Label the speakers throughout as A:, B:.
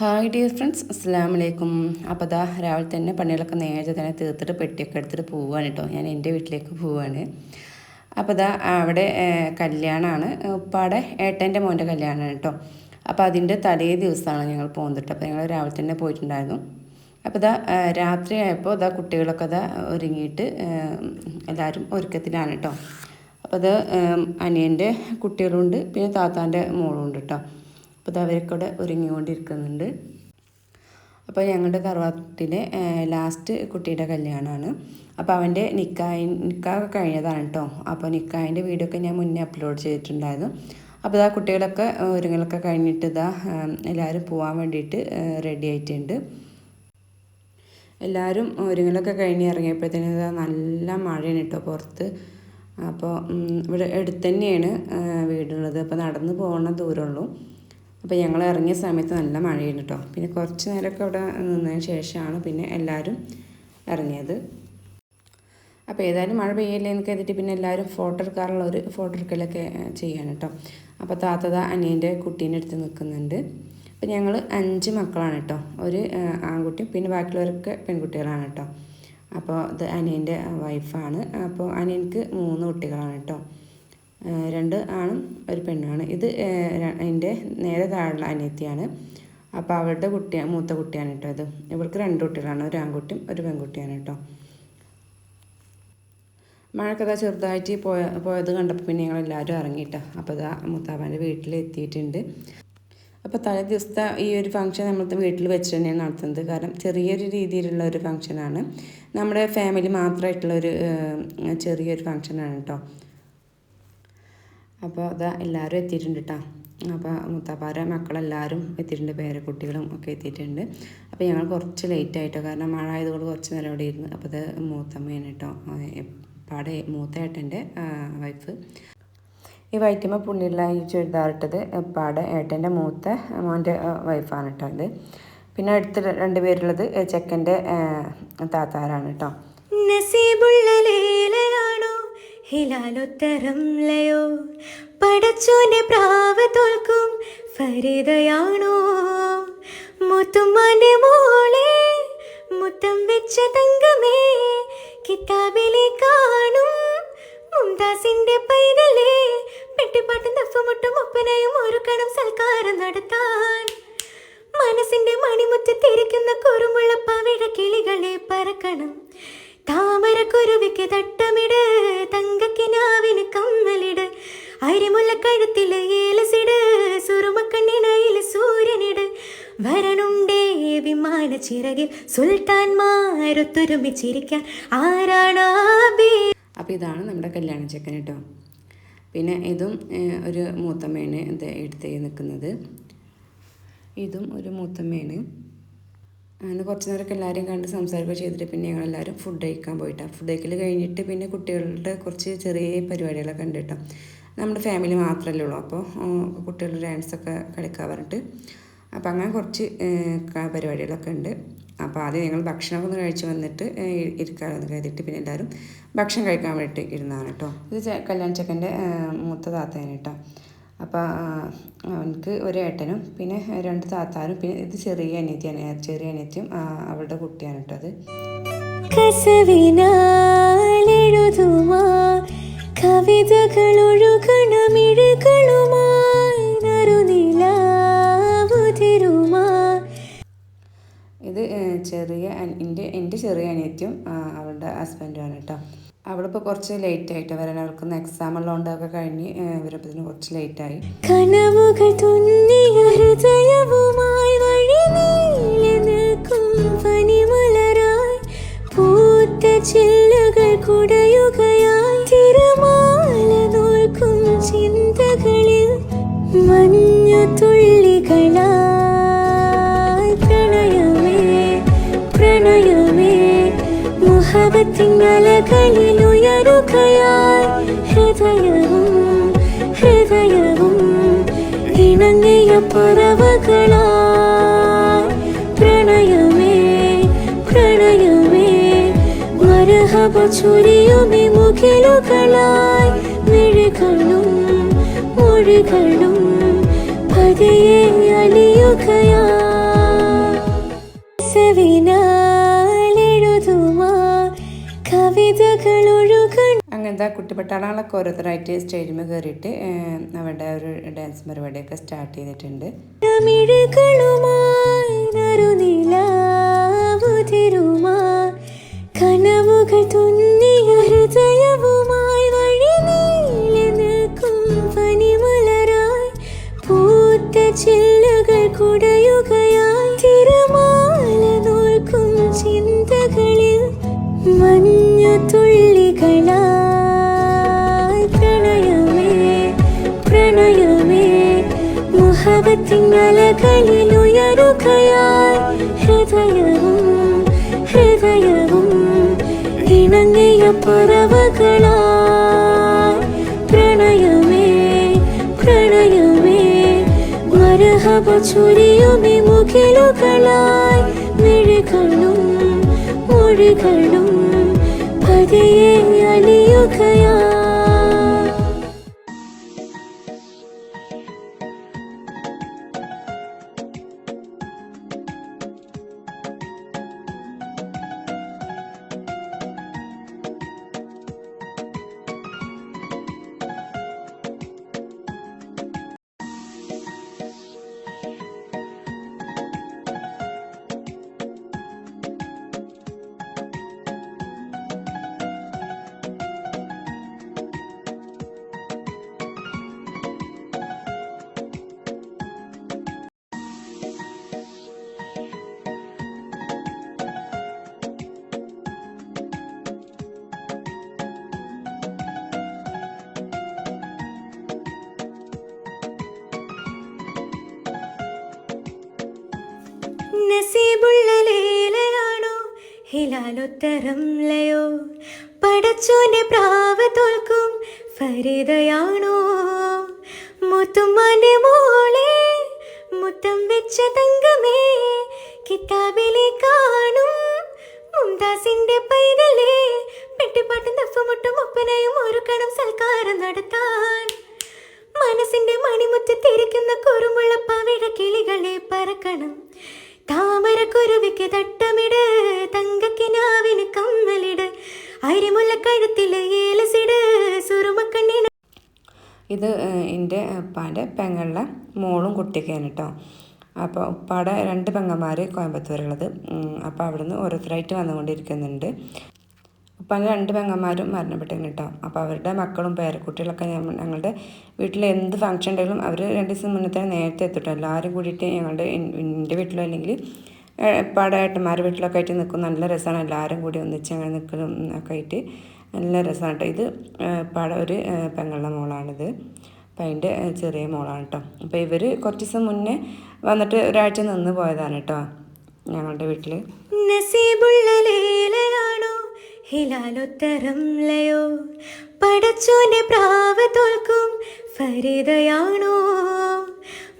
A: Hi dear friends അസ്സാം വലൈക്കും അപ്പോൾ ദാ രാവിലെ തന്നെ പണികളൊക്കെ നേരത്തെ തന്നെ തീർത്തിട്ട് പെട്ടിയൊക്കെ എടുത്തിട്ട് പോവുകയാണ് കേട്ടോ ഞാൻ എന്റെ വീട്ടിലേക്ക് പോവുകയാണ് അപ്പോൾ ദാ അവിടെ കല്യാണമാണ് ഉപ്പാടെ ഏട്ടന്റെ മോന്റെ കല്യാണമാണ് കേട്ടോ അപ്പോൾ അതിന്റെ തലേ ദിവസമാണ് ഞങ്ങൾ പോകുന്നത് അപ്പോൾ ഞങ്ങൾ രാവിലെ തന്നെ പോയിട്ടുണ്ടായിരുന്നു. അപ്പോൾ ഇതാ രാത്രി ആയപ്പോൾ ഇതാ കുട്ടികളൊക്കെ ദാ ഒരുങ്ങിയിട്ട് എല്ലാവരും ഒരുക്കത്തിലാണ് കേട്ടോ അപ്പോൾ അത് അനിയന്റെ കുട്ടികളുണ്ട്. പിന്നെ താത്താന്റെ മോളും ഉണ്ട് കേട്ടോ അപ്പോൾ അവരൊക്കെ ഒരുങ്ങിക്കൊണ്ടിരിക്കുന്നുണ്ട്. അപ്പോൾ ഞങ്ങളുടെ തറവാട്ടിലെ ലാസ്റ്റ് കുട്ടിയുടെ കല്യാണമാണ്. അപ്പോൾ അവന്റെ നിക്കായി നിക്കാഹ് കഴിഞ്ഞതാണ് കേട്ടോ. അപ്പോൾ നിക്കാഹിന്റെ വീഡിയോ ഒക്കെ ഞാൻ മുന്നേ അപ്ലോഡ് ചെയ്തിട്ടുണ്ടായിരുന്നു. അപ്പോൾ ഇതാ കുട്ടികളൊക്കെ ഒരുങ്ങലൊക്കെ കഴിഞ്ഞിട്ട് ഇതാ എല്ലാവരും പോകാൻ വേണ്ടിയിട്ട് റെഡി ആയിട്ടുണ്ട്. എല്ലാവരും ഒരുങ്ങലൊക്കെ കഴിഞ്ഞ് ഇറങ്ങിയപ്പോഴത്തേനും ഇതാ നല്ല മഴയാണ് കേട്ടോ പുറത്ത്. അപ്പോൾ ഇവിടെ അടുത്ത് തന്നെയാണ് വീടുള്ളത്. അപ്പോൾ നടന്ന് പോകുന്ന ദൂരമുള്ളൂ. അപ്പോൾ ഞങ്ങൾ ഇറങ്ങിയ സമയത്ത് നല്ല മഴയാണ് കേട്ടോ പിന്നെ കുറച്ച് നേരമൊക്കെ അവിടെ നിന്നതിന് ശേഷമാണ് പിന്നെ എല്ലാവരും ഇറങ്ങിയത്. അപ്പോൾ ഏതായാലും മഴ പെയ്യല്ലേ എന്ന് കരുതിയിട്ട് പിന്നെ എല്ലാവരും ഫോട്ടോ എടുക്കാറുള്ള ഒരു ഫോട്ടോ എടുക്കലൊക്കെ ചെയ്യാണ് കേട്ടോ അപ്പോൾ താത്തത അനിയന്റെ കുട്ടീന്റെ അടുത്ത് നിൽക്കുന്നുണ്ട്. അപ്പോൾ ഞങ്ങൾ അഞ്ച് മക്കളാണ് കേട്ടോ ഒരു ആൺകുട്ടിയും പിന്നെ ബാക്കിയുള്ളവരൊക്കെ പെൺകുട്ടികളാണ് കേട്ടോ അപ്പോൾ ഇത് അനിയന്റെ വൈഫാണ് അപ്പോൾ അനിയൻക്ക് മൂന്ന് കുട്ടികളാണ് കേട്ടോ രണ്ട് ആണും ഒരു പെണ്ണാണ് ഇത് എന്റെ നേരെ താഴെയുള്ള അനിയത്തിയാണ്. അപ്പോൾ അവളുടെ കുട്ടി മൂത്ത കുട്ടിയാണ് കേട്ടോ ഇത്. ഇവൾക്ക് രണ്ട് കുട്ടികളാണ്. ഒരു ആൺകുട്ടിയും ഒരു പെൺകുട്ടിയാണ് കേട്ടോ. മഴക്കഥ ചെറുതായിട്ട് പോയ പോയത് കണ്ടപ്പോൾ പിന്നെ ഞങ്ങളെല്ലാവരും ഇറങ്ങിയിട്ടോ. അപ്പോൾ ഇതാ മുത്താപ്പാന്റെ വീട്ടിൽ എത്തിയിട്ടുണ്ട്. അപ്പോൾ തലേ ദിവസത്തെ ഈ ഒരു ഫംഗ്ഷൻ നമ്മൾ വീട്ടിൽ വെച്ച് തന്നെയാണ് നടത്തുന്നത്. കാരണം ചെറിയൊരു രീതിയിലുള്ള ഒരു ഫംഗ്ഷനാണ് നമ്മുടെ ഫാമിലി മാത്രമായിട്ടുള്ള ഒരു ചെറിയൊരു ഫംഗ്ഷനാണ് കേട്ടോ. അപ്പോൾ അതാ എല്ലാവരും എത്തിയിട്ടുണ്ട് കേട്ടോ അപ്പോൾ മുത്താപ്പാര മക്കളെല്ലാവരും എത്തിയിട്ടുണ്ട് പേരക്കുട്ടികളും ഒക്കെ എത്തിയിട്ടുണ്ട്. അപ്പോൾ ഞങ്ങൾ കുറച്ച് ലേറ്റ് ആയിട്ടോ കാരണം മഴ ആയതുകൊണ്ട് കുറച്ച് നേരം അവിടെ ഇരുന്ന്. അപ്പോൾ അത് മൂത്തമ്മയാണ് കേട്ടോ പാടെ മൂത്തേട്ടന്റെ വൈഫ് ഈ വൈറ്റമ്മ പുണ്യുള്ള ഈ ചുരിദാറിട്ടത് പാടെ ഏട്ടന്റെ മൂത്ത മോന്റെ വൈഫാണ് കേട്ടോ ഇത്. പിന്നെ അടുത്ത രണ്ട് പേരുള്ളത് ചെക്കന്റെ താത്താരാണ് കേട്ടോ
B: ഹിലാലൊത്തരം ലയോ? പടച്ചോന്റെ പ്രാവ തോൽക്കും ഫരിതയാണോ? മുത്തുമ്മാന്റെ മോളെ മുത്തം വെച്ച തങ്കമേ കിതാബിലെ കാണും മുംതാസിന്റെ പൈതലേ. പെട്ടിപ്പാട്ടും തഫുമുട്ടും ഒപ്പനയും ഒരുക്കണം സൽക്കാരം നടത്താൻ. മനസ്സിന്റെ മണിമുറ്റത്തിരിക്കുന്ന കുറുമുള്ള പവിഴ കിളികളെ പറക്കണം. താമര കുരുവിക്ക് തട്ടമിട് തങ്കക്കിനാവിന് കമ്മലിട് അരിമുല്ല കഴുത്തിൽ ഏലസിട് സുറുമക്കണ്ണിണയിൽ സൂര്യനിട്. വരണുണ്ടേ വിമാന ചിറകിൽ സുൽത്താൻമാരൊത്തൊരുമിച്ചിരിക്കാൻ ആരാണാ
A: അപ്പോൾ ഇതാണ് നമ്മുടെ കല്യാണ ചെക്കൻ കേട്ടോ. പിന്നെ ഇതും ഒരു മൂത്തമ്മയാണ് ഇത് എടുത്ത് നിൽക്കുന്നത്. ഇതും ഒരു മൂത്തമ്മയാണ് അങ്ങനെ കുറച്ച് നേരമൊക്കെ എല്ലാവരെയും കണ്ട് സംസാരിക്കുക ചെയ്തിട്ട് പിന്നെ ഞങ്ങളെല്ലാവരും ഫുഡ് കഴിക്കാൻ പോയിട്ടാണ് ഫുഡ് കഴിക്കൽ കഴിഞ്ഞിട്ട് പിന്നെ കുട്ടികളുടെ കുറച്ച് ചെറിയ പരിപാടികളൊക്കെ ഉണ്ട് കേട്ടോ. നമ്മുടെ ഫാമിലി മാത്രമല്ലേ ഉള്ളൂ. അപ്പോൾ കുട്ടികളുടെ ഡാൻസൊക്കെ കളിക്കാൻ പറഞ്ഞിട്ട്. അപ്പോൾ അങ്ങനെ കുറച്ച് പരിപാടികളൊക്കെ ഉണ്ട്. അപ്പോൾ ആദ്യം ഞങ്ങൾ ഭക്ഷണമൊക്കെ ഒന്ന് കഴിച്ച് വന്നിട്ട് ഇരിക്കാമെന്ന് കരുതിയിട്ട് പിന്നെ എല്ലാവരും ഭക്ഷണം കഴിക്കാൻ വേണ്ടിയിട്ട് ഇരുന്നതാണ് കേട്ടോ. ഇത് കല്യാൺ ചെക്കന്റെ മൂത്ത താത്തേനെ കേട്ടോ. അപ്പോൾ അവനക്ക് ഒരു ഏട്ടനും പിന്നെ രണ്ട് താത്താനും പിന്നെ ഇത് ചെറിയ അനിയത്തിയാണ് ചെറിയ അനിയത്തിയും അവളുടെ കുട്ടിയാണ് കേട്ടോ അത്.
B: കസവിനാലെഴുതുമാ കവിതകൾ ഒഴുകണമിഴുകളുമായി
A: ഇത് ചെറിയ എന്റെ എന്റെ ചെറിയ അനിയത്തിയും അവളുടെ ഹസ്ബൻഡുമാണ് കേട്ടോ അവളിപ്പോൾ കുറച്ച് ലേറ്റ് ആയിട്ട് വരാൻ അവൾക്ക് എക്സാം ഉള്ളതുകൊണ്ടൊക്കെ കഴിഞ്ഞ് വരുമ്പോഴത്തേന് കുറച്ച്
B: ലേറ്റ് തുന്നിയ ഹൃദയവുമായി വഴി നിൽക്കും കുടയുകയായി. ചിന്തകളിൽ മഞ്ഞു മുഹബത്തിൻ അലകളിൽ ഉയരുകയായി ഹൃദയവും ഹൃദയവും ഇണങ്ങിയ പറവകളായി പ്രണയമേ പ്രണയമേ മരഹബ ചൊരിയുമി മുഖിലുകളായി മിഴികളും മൊഴികളും പതിയെ അലിയുകയായി കസവിനാൽ
A: അങ്ങനത്തെ കുട്ടിപ്പട്ടാളങ്ങളൊക്കെ ഓരോരുത്തരായിട്ട് സ്റ്റേജിൽ കയറിയിട്ട് അവരുടെ ഒരു ഡാൻസ് പരിപാടിയൊക്കെ സ്റ്റാർട്ട് ചെയ്തിട്ടുണ്ട്.
B: മഞ്ഞു തുള്ളികളായി പ്രണയമേ പ്രണയമേ മുഹബത്തിൻ അലകളിൽ ഉയരുകയായി ഹൃദയവും ഹൃദയവും ഇണങ്ങിയ പറവകളായി പ്രണയമേ പ്രണയമേ മരഹബ ചൊരിയുമി മുകിലുകളായി diye yani yok hayat നസീബുള്ള ലീലയാണോ? ഹിലാലുത്തരം Leo? പടച്ചോന്റെ പ്രാവ തോൽക്കും ഫരിതയാണോ മുത്തുമ്മാന്റെ മോളെ മുത്തം വെച്ച തങ്കമേ കിതാബിലെ കാണും മുംതാസിന്റെ പൈതലേ. പെട്ടിപ്പാട്ടും തഫുമുട്ടും ഒപ്പനയും ഒരു കണം സൽക്കാരം നടത്താൻ. മനസ്സിന്റെ മണിമുറ്റത്തിരിക്കുന്ന കുറുമുള്ള പവിഴ കിളികളെ പറക്കണം. താമര കുരുവിക്ക് തട്ടമിട് തങ്കക്കിനാവിന് കമ്മലിട് അരിമുല്ല കഴുത്തിലെ ഏലസിട് സുറുമക്കണ്ണിന്.
A: ഇത് എന്റെ ഉപ്പാന്റെ പെങ്ങളുടെ മോളും കുട്ടിക്കാണ് കേട്ടോ അപ്പോൾ ഉപ്പാടെ രണ്ട് പെങ്ങന്മാർ കോയമ്പത്തൂരുള്ളത് അപ്പോൾ അവിടുന്ന് ഓരോരുത്തരായിട്ട് വന്നുകൊണ്ടിരിക്കുന്നുണ്ട്. ഉപ്പാന്റെ രണ്ട് പെങ്ങന്മാരും മരണപ്പെട്ടിരുന്നു കേട്ടോ അപ്പോൾ അവരുടെ മക്കളും പേരക്കുട്ടികളൊക്കെ ഞങ്ങളുടെ വീട്ടിൽ എന്ത് ഫംഗ്ഷൻ ഉണ്ടെങ്കിലും അവർ രണ്ട് ദിവസം മുന്നേ തന്നെ നേരത്തെ എത്തിട്ടോ. എല്ലാവരും കൂടിയിട്ട് ഞങ്ങളുടെ എൻ- എന്റെ വീട്ടിലോ അല്ലെങ്കിൽ പാടെ ഏട്ടന്മാരുടെ വീട്ടിലൊക്കെ ആയിട്ട് നിൽക്കും നല്ല രസമാണ് എല്ലാവരും കൂടി ഒന്നിച്ച് അങ്ങനെ നിൽക്കലും ഒക്കെ ആയിട്ട് നല്ല രസമാണ് കേട്ടോ ഇത് പാട ഒരു പെങ്ങളുടെ മോളാണിത്. അപ്പം അതിന്റെ ചെറിയ മോളാണ് കേട്ടോ അപ്പോൾ ഇവർ കുറച്ച് ദിവസം മുന്നേ വന്നിട്ട് ഒരാഴ്ച നിന്ന് പോയതാണ് കേട്ടോ ഞങ്ങളുടെ വീട്ടിൽ
B: നസീബുള്ള ഹിലാലുത്തരം ലയോ? പടച്ചോന്റെ പ്രാവ തോൽക്കും ഫരിതയാണോ?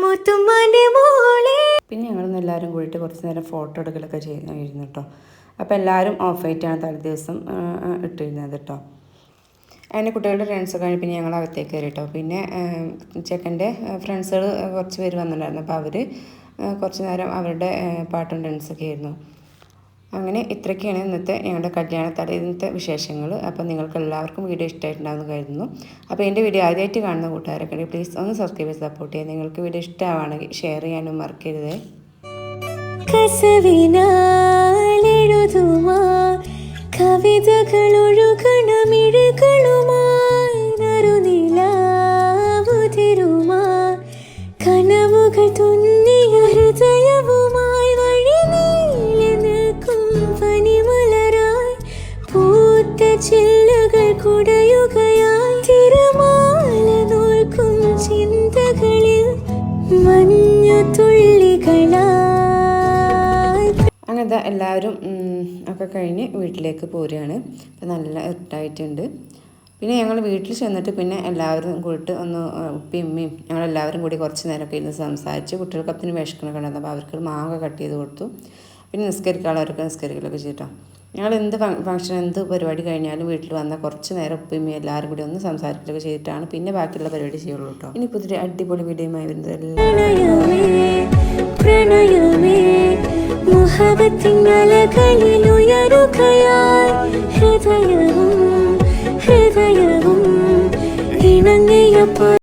B: മുത്തുമ്മാന്റെ മോളെ.
A: പിന്നെ ഞങ്ങളൊന്ന് എല്ലാവരും കൂടിയിട്ട് കുറച്ച് നേരം ഫോട്ടോ എടുക്കലൊക്കെ ചെയ്യുന്നു കേട്ടോ അപ്പോൾ എല്ലാവരും ഓഫ് ആയിട്ടാണ് തലേ ദിവസം ഇട്ടിരുന്നത് കേട്ടോ അതിന്റെ കുട്ടികളുടെ ഫ്രണ്ട്സൊക്കെ കഴിഞ്ഞ് പിന്നെ ഞങ്ങൾ അകത്തേക്ക് കയറി കേട്ടോ പിന്നെ ചെക്കന്റെ ഫ്രണ്ട്സുകൾ കുറച്ച് പേര് വന്നിട്ടുണ്ടായിരുന്നു. അപ്പോൾ അവർ കുറച്ച് നേരം അവരുടെ പാട്ടും ഡാൻസൊക്കെ ആയിരുന്നു. അങ്ങനെ ഇത്രയൊക്കെയാണ് ഇന്നത്തെ ഞങ്ങളുടെ കല്യാണ തലേന്നത്തെ വിശേഷങ്ങൾ. അപ്പോൾ നിങ്ങൾക്ക് എല്ലാവർക്കും വീഡിയോ ഇഷ്ടമായിട്ടുണ്ടാകുന്നു കരുതുന്നു. അപ്പോൾ എന്റെ വീഡിയോ ആദ്യമായിട്ട് കാണുന്ന കൂട്ടുകാരൊക്കെ ഉണ്ടെങ്കിൽ പ്ലീസ് ഒന്ന് സബ്സ്ക്രൈബ് ചെയ്ത് സപ്പോർട്ട് ചെയ്യാം നിങ്ങൾക്ക് വീഡിയോ ഇഷ്ടമാണെങ്കിൽ ഷെയർ ചെയ്യാനും മറക്കരുത്.
B: കസവിനാൽ എഴുതുമാ കവിതകൾ ഒഴുകണ മിഴികളുമായി നറുനിലാവുതിരുമാ കനവുകൾ തുന്നിയ
A: അങ്ങനത്തെ എല്ലാവരും ഒക്കെ കഴിഞ്ഞ് വീട്ടിലേക്ക് പോരുകയാണ്. അപ്പം നല്ല ഇട്ടായിട്ടുണ്ട് പിന്നെ ഞങ്ങൾ വീട്ടിൽ ചെന്നിട്ട് പിന്നെ എല്ലാവരും കൂടിയിട്ട് ഒന്ന് ഉപ്പയും ഉമ്മയും ഞങ്ങളെല്ലാവരും കൂടി കുറച്ച് നേരമൊക്കെ ഇരുന്ന് സംസാരിച്ച് കുട്ടികൾക്ക് അത്തിന് വിഷക്കണൊക്കെ ഉണ്ടായിരുന്നു. അപ്പോൾ അവർക്ക് മാങ്ങ കട്ട് ചെയ്ത് കൊടുത്തു. പിന്നെ നിസ്കരിക്കാനുള്ളവർക്ക് നിസ്കരിക്കലൊക്കെ ചെയ്തിട്ടോ. ഞങ്ങൾ എന്ത് ഫംഗ്ഷൻ എന്ത് പരിപാടി കഴിഞ്ഞാലും വീട്ടിൽ വന്ന കുറച്ച് നേരം ഉപ്പയും എല്ലാവരും കൂടി ഒന്ന് സംസാരിക്കലൊക്കെ ചെയ്തിട്ടാണ് പിന്നെ ബാക്കിയുള്ള പരിപാടി ചെയ്യുള്ളൂ കേട്ടോ. ഇനി പുതിയ അടിപൊളി വീഡിയോ വരുന്നത്
B: പ്രണയമേ പ്രണയമേ മുഹബത്തിൻ അലകളിൽ ഉയരുകയായി ഹൃദയവും ഹൃദയവും ഇണങ്ങിയപ്പോൾ